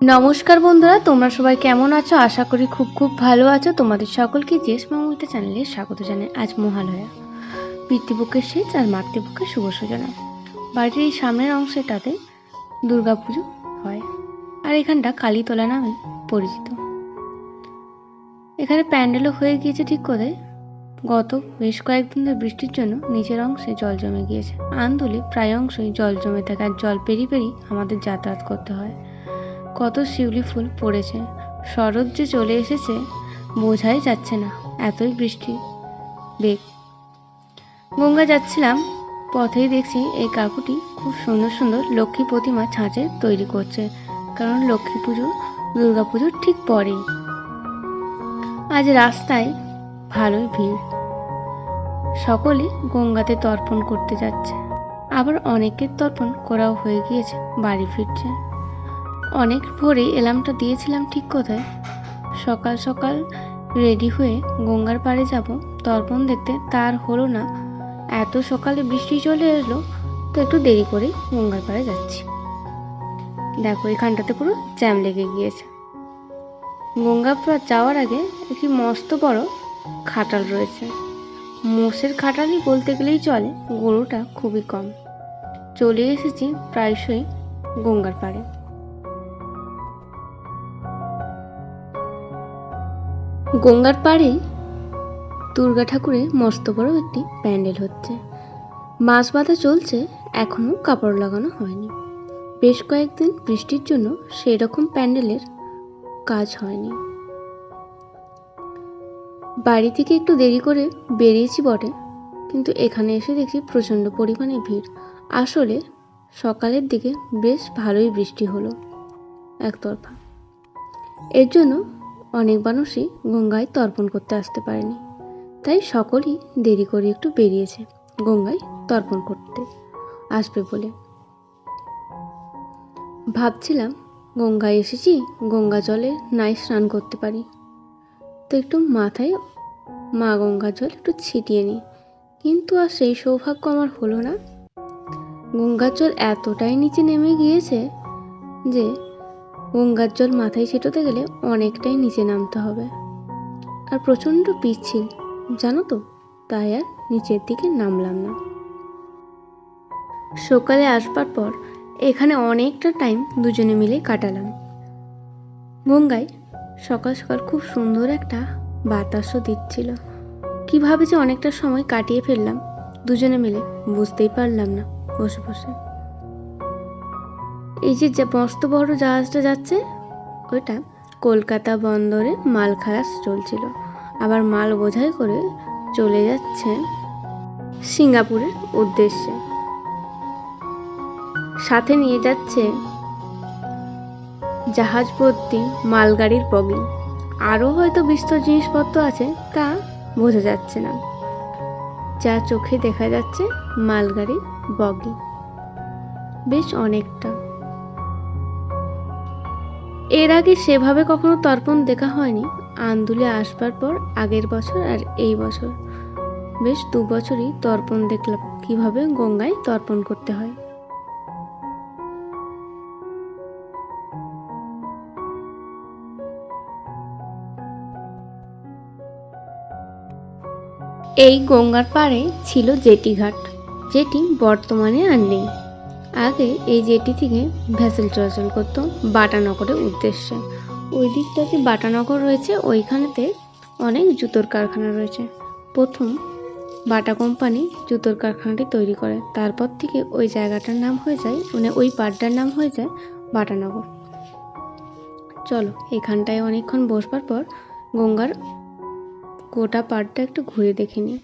নমস্কার বন্ধুরা, তোমরা সবাই কেমন আছো? আশা করি খুব খুব ভালো আছো। তোমাদের সকলকে জেস মামুইতে চ্যানেলে স্বাগত জানাই আজ মহালয়া। পিতৃপক্ষের শেষ আর মাতৃপক্ষের শুভ সূচনা। বাড়ির এই সামনের অংশটাতে দুর্গাপুজো হয়। আর এখানটা কালীতলা নামে পরিচিত। এখানে প্যান্ডেলও হয়ে গিয়েছে ঠিক করে গত বেশ কয়েকদিন ধরে বৃষ্টির জন্য নিচের অংশে জল জমে গিয়েছে। আন্দোলে প্রায় অংশই জল জমে থাকে আর জল পেরিয়ে পেরিয়ে আমাদের যাতায়াত করতে হয়। কত শিউলি ফুল পড়েছে। শরৎ যে চলে এসেছে, বোঝাই যাচ্ছে না এতই বৃষ্টি। বেগ। গঙ্গা যাচ্ছিলাম, পথেই দেখছি এই কাকুটি খুব সুন্দর সুন্দর লক্ষ্মী প্রতিমা ছাঁচে তৈরি করছে, কারণ লক্ষ্মী পুজো, দুর্গা পুজোর ঠিক পরেই। আজ রাস্তায় ভালোই ভিড়। সকলে গঙ্গাতে তর্পণ করতে যাচ্ছে। আবার অনেকের তর্পণ করাও হয়ে গিয়েছে, বাড়ি ফিরছে। অনেক ভোরে এলামটা দিয়েছিলাম ঠিক কোথায়? সকাল সকাল রেডি হয়ে গঙ্গার পাড়ে যাব। তর্পণ দেখতে তার হলো না। এত সকালে বৃষ্টি চলে এলো তো একটু দেরি করেই গঙ্গার পাড়ে যাচ্ছি। দেখো, এখানটাতে পুরো জ্যাম লেগে গিয়েছে। গঙ্গা পাড় যাওয়ার আগে একটি মস্ত বড় খাটাল রয়েছে। মোষের খাটালই বলতে গেলেই চলে, গরুটা খুবই কম। চলে এসেছি প্রায়শই গঙ্গার পাড়ে। গঙ্গার পাড়ে দুর্গা ঠাকুরের মস্ত বড় একটি প্যান্ডেল হচ্ছে। মাছ বাঁধা চলছে, এখনও কাপড় লাগানো হয়নি। বেশ কয়েকদিন বৃষ্টির জন্য সেই রকম প্যান্ডেলের কাজ হয়নি। বাড়ি থেকে একটু দেরি করে বেরিয়েছি বটে, কিন্তু এখানে এসে দেখি প্রচণ্ড পরিমাণে ভিড়। আসলে সকালের দিকে বেশ ভালোই বৃষ্টি হলো একতরফা। এর জন্য অনেক মানুষই গঙ্গায় তর্পণ করতে আসতে পারেনি। তাই সকলেই দেরি করে একটু বেরিয়েছে গঙ্গায় তর্পণ করতে আসবে বলে। ভাবছিলাম গঙ্গায় এসেছি, গঙ্গা জলে নাই স্নান করতে পারি। তো একটু মাথায় মা গঙ্গা জল একটু ছিটিয়ে নিই। কিন্তু আর সেই সৌভাগ্য আমার হলো না। গঙ্গার জল এতটাই নিচে নেমে গিয়েছে যে গঙ্গার জল মাথায় ছিটোতে গেলে অনেকটাই নিচে নামতে হবে। আর প্রচণ্ড পিচ্ছিল, জানো তো? তাই আর নিচের দিকে নামলাম না। সকালে আসবার পর এখানে অনেকটা টাইম দুজনে মিলে কাটালাম। গঙ্গায় সকাল সকাল খুব সুন্দর একটা বাতাসও দিচ্ছিল। কীভাবে যে অনেকটা সময় কাটিয়ে ফেললাম, দুজনে মিলে বুঝতেই পারলাম না বসে বসে। এই যে মস্ত বড় জাহাজটা যাচ্ছে, ওইটা কলকাতা বন্দরে মাল খালাস চলছিল। আবার মাল বোঝাই করে চলে যাচ্ছে সিঙ্গাপুরের উদ্দেশ্যে। সাথে নিয়ে যাচ্ছে জাহাজ ভর্তি মালগাড়ির বগি। আরও হয়তো বিস্তর জিনিসপত্র আছে তা বোঝা যাচ্ছে না। যা চোখে দেখা যাচ্ছে মালগাড়ি বগি। বেশ অনেকটা। এর আগে সেভাবে কখনো তর্পণ দেখা হয়নি। আন্দুলে আসবার পর, আগের বছর আর এই বছর। বেশ দু বছরই তর্পণ দেখলাম, কীভাবে গঙ্গায় তর্পণ করতে হয়। এই গঙ্গার পাড়ে ছিল জেটিঘাট যেটি বর্তমানে আর নেই। আগে এই জেটি থেকে ভেসেল চলাচল করতো বাটানগরের উদ্দেশ্যে। ওই দিকটাতে বাটানগর রয়েছে, ওইখানেতে অনেক জুতোর কারখানা রয়েছে। প্রথম বাটা কোম্পানি জুতোর কারখানাটি তৈরি করে। তারপর থেকে ওই জায়গাটার নাম হয়ে যায় মানে ওই পাড়টার নাম হয়ে যায় বাটানগর। চলো, এখানটায় অনেকক্ষণ বসবার পর গঙ্গার গোটা পাড়টা একটু ঘুরে দেখে নিই।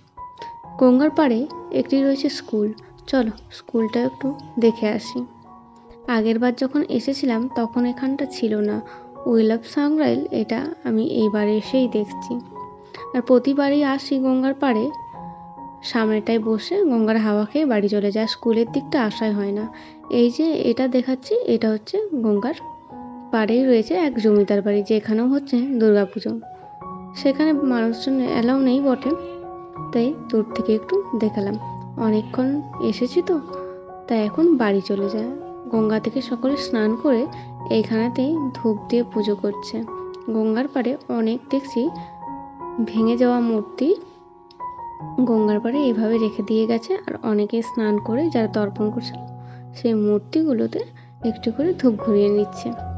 গঙ্গার পাড়ে একটি রয়েছে স্কুল। চলো স্কুলটা একটু দেখে আসি। আগেরবার যখন এসেছিলাম, তখন এখানটা ছিল না। উইল অফ সাংরাইল এটা আমি এইবারে এসেই দেখছি। আর প্রতিবারই আসি গঙ্গার পাড়ে। সামনেটায় বসে গঙ্গার হাওয়া খেয়ে বাড়ি চলে যায়। স্কুলের দিকটা আসাই হয় না। এই যে এটা দেখাচ্ছি, এটা হচ্ছে গঙ্গার পাড়েই রয়েছে এক জমিদার বাড়ি, যেখানেও হচ্ছে দুর্গাপুজো। সেখানে মানুষজন অ্যালাউ নেই বটে, তাই দূর থেকে একটু দেখালাম। অনেকক্ষণ এসেছি তো, তাই এখন বাড়ি চলে যায়। গঙ্গা থেকে সকলে স্নান করে এইখানেতেই ধূপ দিয়ে পুজো করছে। গঙ্গার পাড়ে অনেক দেখছি ভেঙে যাওয়া মূর্তি গঙ্গার পাড়ে এইভাবে রেখে দিয়ে গেছে আর অনেকে স্নান করে যারা তর্পণ করছিল সেই মূর্তিগুলোতে একটু করে ধূপ ঘুরিয়ে নিচ্ছে।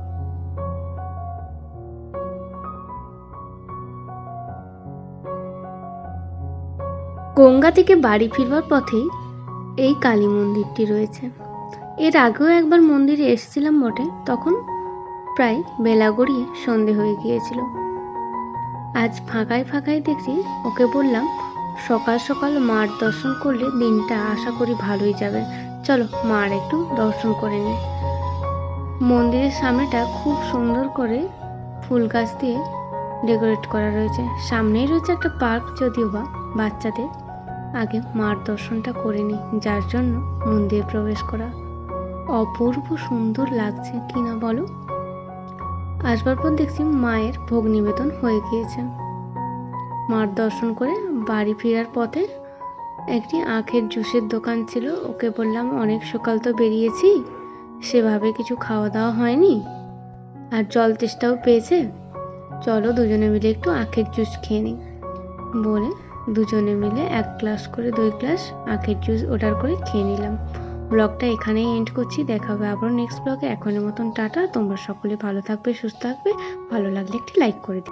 গঙ্গা থেকে বাড়ি ফিরবার পথেই এই কালী মন্দিরটি রয়েছে। এর আগেও একবার মন্দিরে এসেছিলাম বটে, তখন প্রায় বেলা গড়িয়ে সন্ধে হয়ে গিয়েছিল। আজ ফাঁকায় ফাঁকায় দেখছি ওকে বললাম, সকাল সকাল মার দর্শন করলে দিনটা আশা করি ভালোই যাবে। চলো মার একটু দর্শন করে নি। মন্দিরের সামনেটা খুব সুন্দর করে ফুল গাছ দিয়ে ডেকোরেট করা রয়েছে। সামনেই রয়েছে একটা পার্ক, যদিও বা বাচ্চাদের। আগে মার দর্শনটা করে নি, যার জন্য মন্দিরে প্রবেশ করা অপূর্ব সুন্দর লাগছে কি না বলো? আসবার পর দেখছি মায়ের ভোগ নিবেদন হয়ে গিয়েছে। মার দর্শন করে বাড়ি ফেরার পথে একটি আখের জুসের দোকান ছিল, ওকে বললাম, অনেক সকাল তো বেরিয়েছি, সেভাবে কিছু খাওয়া দাওয়া হয়নি? আর জল তেষ্টাও পেয়েছে? চলো দুজনে মিলে একটু আখের জুস খেয়ে নিই বলে দুজনে মিলে এক গ্লাস করে দুই গ্লাস আখের জুস অর্ডার করে খেয়ে নিলাম। ব্লগটা এখানেই এন্ড করছি। দেখা হবে আবার নেক্সট ব্লগে। এখনের মতন টাটা। তোমরা সকলে ভালো থাকবে, সুস্থ থাকবে। ভালো লাগলে একটি লাইক করে দিও।